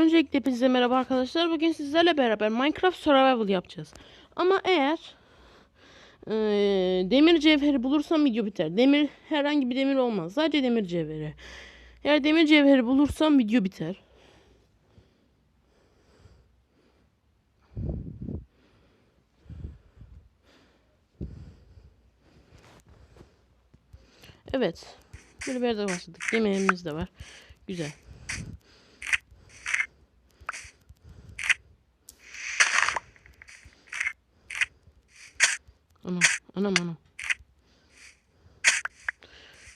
Öncelikle hepinize merhaba arkadaşlar. Bugün sizlerle beraber Minecraft Survival yapacağız. Ama eğer eee, demir cevheri bulursam video biter. Demir herhangi bir demir olmaz. Sadece demir cevheri. Eğer demir cevheri bulursam video biter. Evet. Böyle bir yerde başladık. Yemeğimiz de var. Güzel. Anam, anam, anam.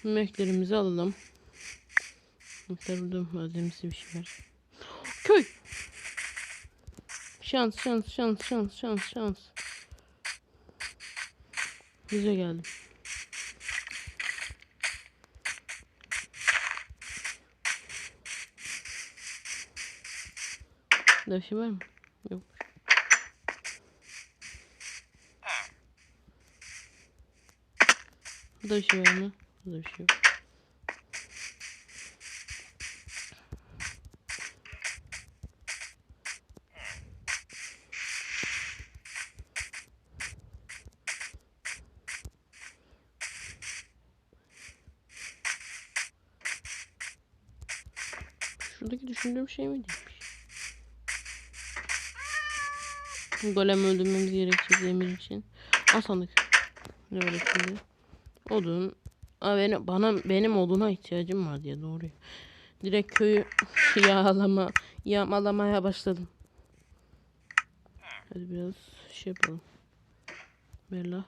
Yemeklerimizi alalım. Yemekler burada malzemesi bir şey var. Köy. Şans, şans, şans, şans, şans, şans. Güzel geldim. Daha bir şey var mı? Yok. Burada bir şey var mı? Burada bir şey yok. Şuradaki düşündüğüm şey mi değilmiş? Golem öldürmemiz gerekecek demir için. Al sandık. Ne böyle şimdi? Odun. Aa, benim, bana benim oduna ihtiyacım var diye doğru. Direkt köyü yağlama, yağmalamaya başladım. Hadi biraz şey yapalım. Bella.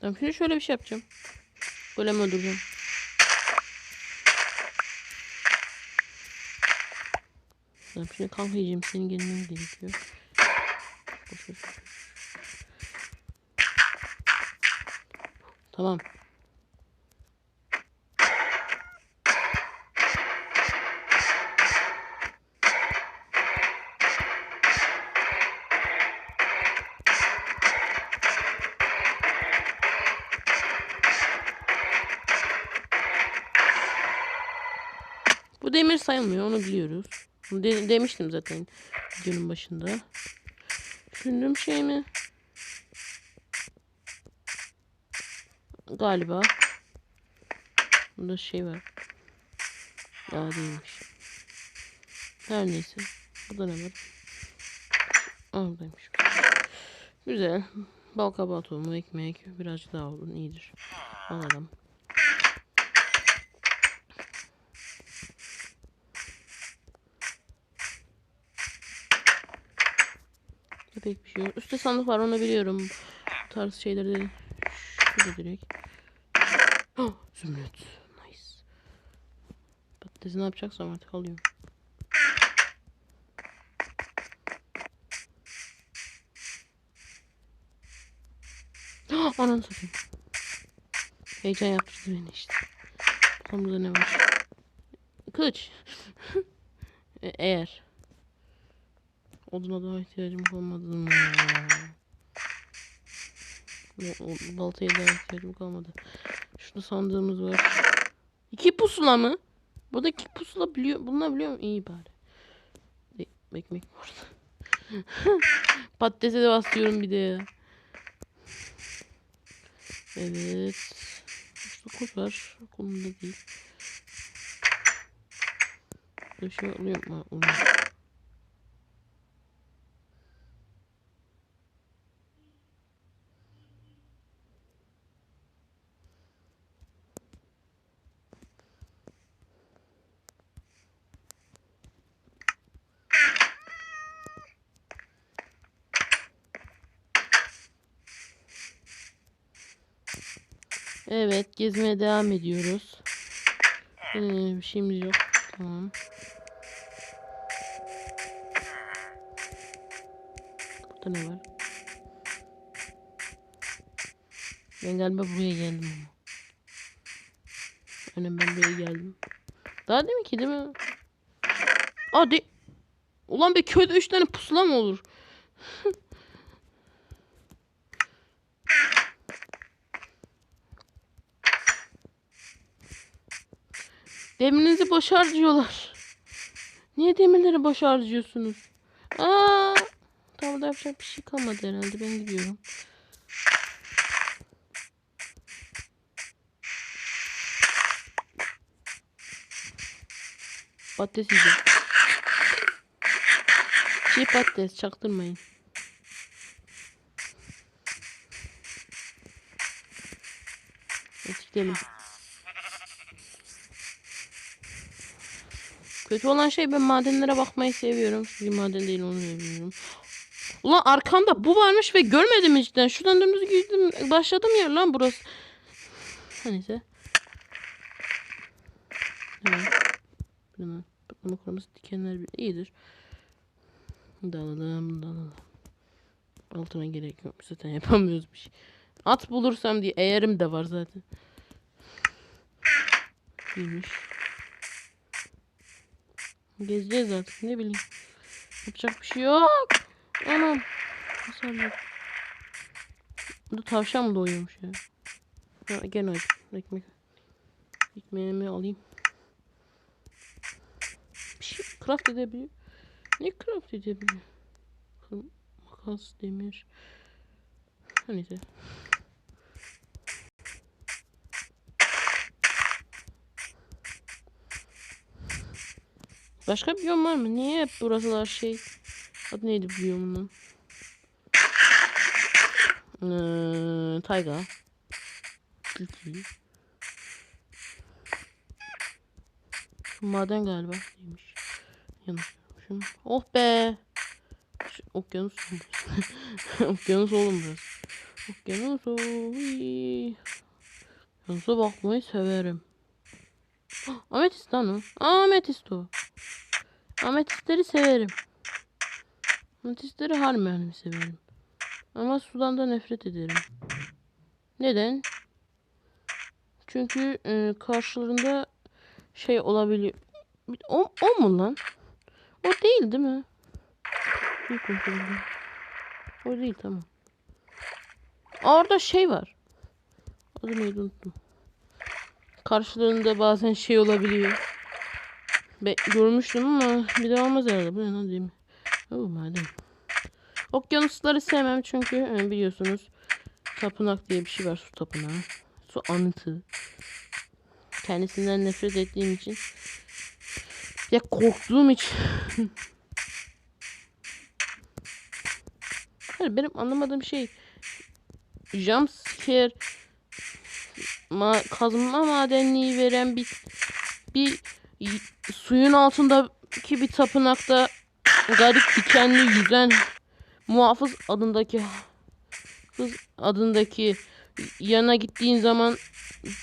Tamam şimdi şöyle bir şey yapacağım. Golem öldüreceğim. Tamam şimdi kanka yiyeceğim. Senin gelmen gerekiyor. Boş. Tamam. Bu demir sayılmıyor onu biliyoruz. De- demiştim zaten videonun başında. Düşündüğüm şey mi? Galiba. Bunda şey var. Ya değilmiş. Her neyse. Burada ne var? Aa, buradaymış. Güzel. Bal tohumu, ekmek. Birazcık daha olun iyidir. Alalım. Pek bir şey yok. Üstte sandık var onu biliyorum. Bu tarz şeyleri şurada direkt. Zümrüt. Nice. Patatesi ne yapacaksam artık alıyorum. Ananı satayım. Heyecan yaptırdı beni işte. Bakalım ne var. Kılıç. E- Eğer. Oduna daha ihtiyacım kalmadı mı? Baltaya daha ihtiyacım kalmadı. Şurada sandığımız var. İki pusula mı? Burada iki pusula biliyor, bunlar biliyor mu? İyi bari. Ekmek var. Patatese de basıyorum bir de ya. Evet. Şurada kurt var. Konumda değil. Bir şey oluyor mu? Evet, gezmeye devam ediyoruz. Ee, şeyimiz yok. Tamam. Burada ne var? Ben galiba buraya geldim ama. Aynen ben buraya geldim. Daha değil mi ki değil mi? Aa. Ulan bir köyde 3 tane pusula mı olur? Demirinizi boş harcıyorlar. Niye demirleri boş harcıyorsunuz? Aa! Tamam da yapacak bir şey kalmadı herhalde. Ben gidiyorum. Patates yiyeceğim. Çiğ patates çaktırmayın. Hadi gidelim. Kötü olan şey ben madenlere bakmayı seviyorum. Bir maden değil onu seviyorum. Ulan arkamda bu varmış ve görmedim cidden. Şuradan dümdüz girdim. Başladım yer lan burası. Neyse. Hemen. Hemen. Patlama koruması dikenler bir iyidir. Dalalım dalalım. Altına gerek yok. Zaten yapamıyoruz bir şey. At bulursam diye eğerim de var zaten. İyiymiş. Gezeceğiz artık ne bileyim. Yapacak bir şey yok. Anam. Oldu? Burada tavşan mı doyuyormuş ya? Ha, gene acı. Ekmek. Ekmeğimi alayım. Bir şey craft edebiliyor. Ne craft edebiliyor? Makas, demir. Neyse. Başka bir biyom var mı? Niye hep burasılar şey? Adı neydi biyomunun? Ee, tayga. Tilki. Maden galiba. Değilmiş. Yanılmışım. Oh be. Okyanus. okyanus oğlum burası. Okyanus oy. Okyanusa bakmayı severim. Ametist lan o. Aa, Ametist o. Ametistleri severim. Ametistleri harbiden severim. Ama sudan da nefret ederim. Neden? Çünkü e, karşılarında şey olabiliyor. O, o mu lan? O değil değil mi? O değil tamam. Orada şey var. Adı neydi unuttum. Karşılarında bazen şey olabiliyor. Be görmüştüm ama bir daha olmaz herhalde. Bu ne lan mi? Oh madem. Okyanusları sevmem çünkü e, biliyorsunuz tapınak diye bir şey var su tapınağı. Su anıtı. Kendisinden nefret ettiğim için ya korktuğum için Hayır, benim anlamadığım şey jumpscare ma kazma madenliği veren bir bir suyun altındaki bir tapınakta garip dikenli yüzen muhafız adındaki kız adındaki yana gittiğin zaman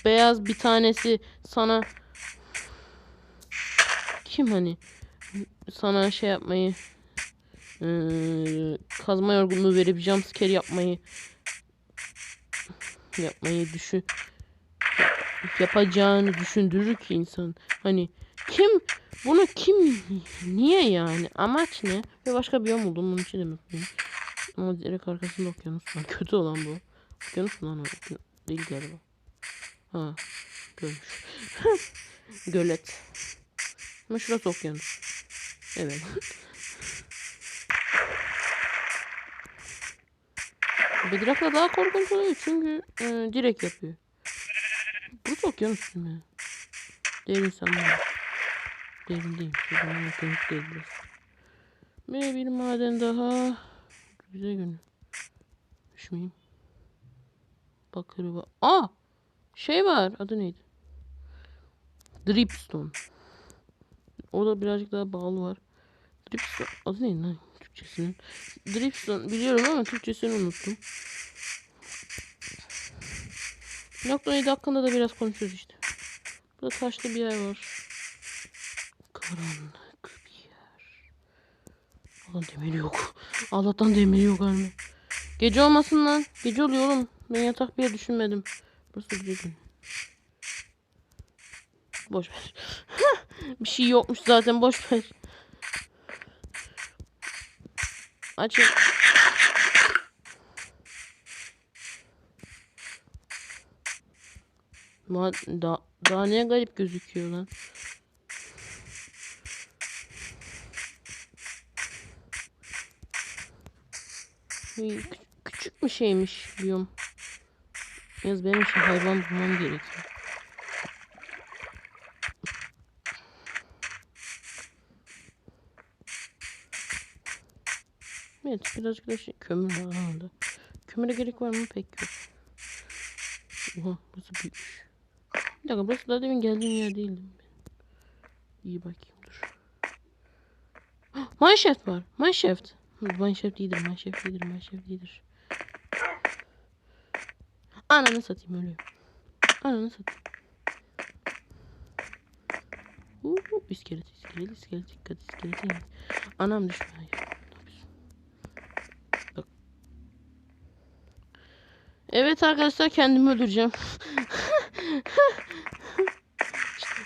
beyaz bir tanesi sana kim hani sana şey yapmayı eee, kazma yorgunluğu verip jumpscare yapmayı yapmayı düşün yapacağını düşündürür ki insan. Hani kim bunu kim niye yani amaç ne ve başka bir yol buldum bunun için de mutluyum. Ama direkt arkasında okyanus var. Kötü olan bu. Okyanus mu lan o? Değil galiba. Ha görmüş. Gölet. Ama şurası okyanus. Evet. Bedrock'la daha korkunç oluyor çünkü e, direkt yapıyor. Burası okyanus mi? Derin sanmıyorum. Derin değil. Derin okyanus değil burası. Ve bir maden daha. Güzel günü. Düşmeyeyim. Bakır var. Aa! Şey var. Adı neydi? Dripstone. O da birazcık daha bağlı var. Dripstone. Adı neydi lan? Türkçesinin. Dripstone biliyorum ama Türkçesini unuttum. Nokta 7 hakkında da biraz konuşuyoruz işte. Burada taşlı bir yer var. Karanlık bir yer. Allah'tan demir yok. Allah'tan demir yok harbi. Gece olmasın lan. Gece oluyor oğlum. Ben yatak bir yer düşünmedim. Burası gece günü. Boş ver. bir şey yokmuş zaten boş ver. Açın. Da daha ne garip gözüküyor lan. Uy, kü- küçük bir şeymiş diyorum. Yalnız benim için hayvan bulmam gerekiyor. Evet birazcık da şey, kömür var orada. Kömüre gerek var mı? Pek yok. Oha burası büyükmüş. Bir dakika burası daha demin geldiğim yer değildi. mi? İyi bakayım dur. Mineshaft var. Mineshaft. Mineshaft iyidir. Mineshaft iyidir. Mineshaft iyidir. Ananı satayım ölüyor. Ananı satayım. Uuu iskelet iskelet iskelet dikkat iskelet in. Anam düşme hayır. Bak. Evet arkadaşlar kendimi öldüreceğim.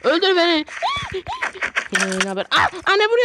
Öldür beni. Ne haber? Ah, anne vuruyor.